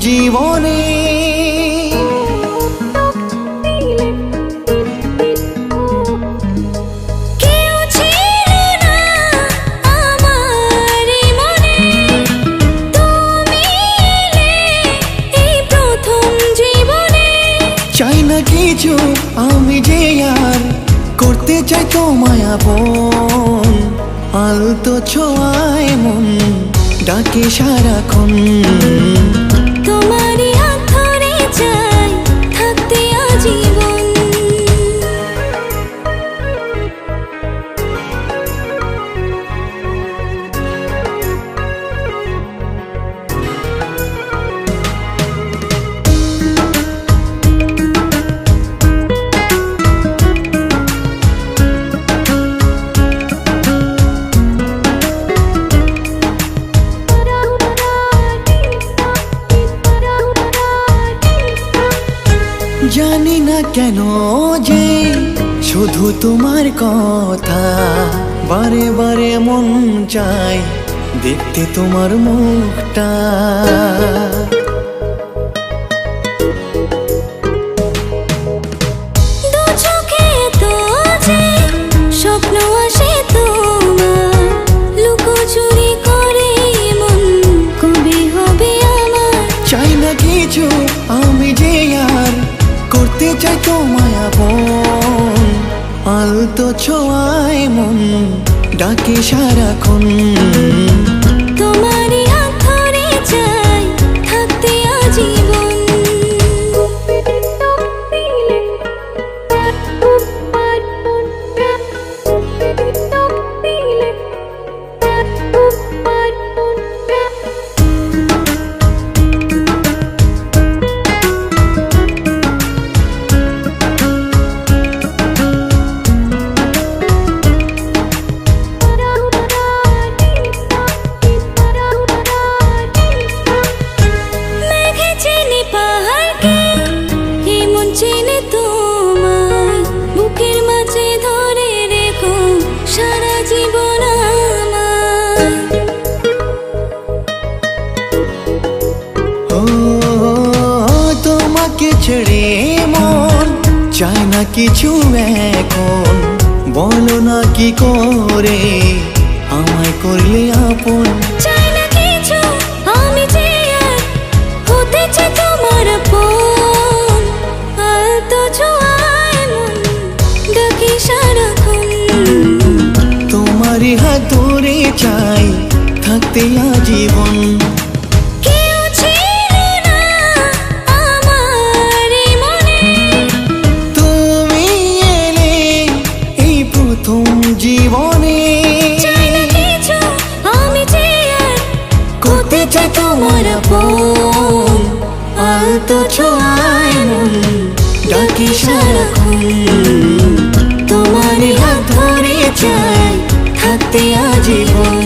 জীবনে। চাই না কিছু আমি যে আর করতে চাই তোমায় আপন। আলতো ছোঁয়ায় মন ডাকে সারাক্ষণ। তোমারই জানি না কেন যে শুধু তোমার কথা। বারে বারে মন চায় দেখতে তোমার মুখটা। ডাকে সারাক্ষণ। তোমাকে ছেড়ে মন চায় না কিছু এখন বলো না কি করে আমায় করলে আপন? চাই না কিছু আমি যে হতে চাই তোমার আপন। আলতো ছোঁয়ায় মন ডাকি সারাক্ষণ। তোমারই হাত ধরে চাই থাকতে আজীবন। তোমার আপন আলতো ছোঁয়ায় মন ডাকি সারাক্ষণ। তোমার হাত ধরে চাই থাকতে আজীবন।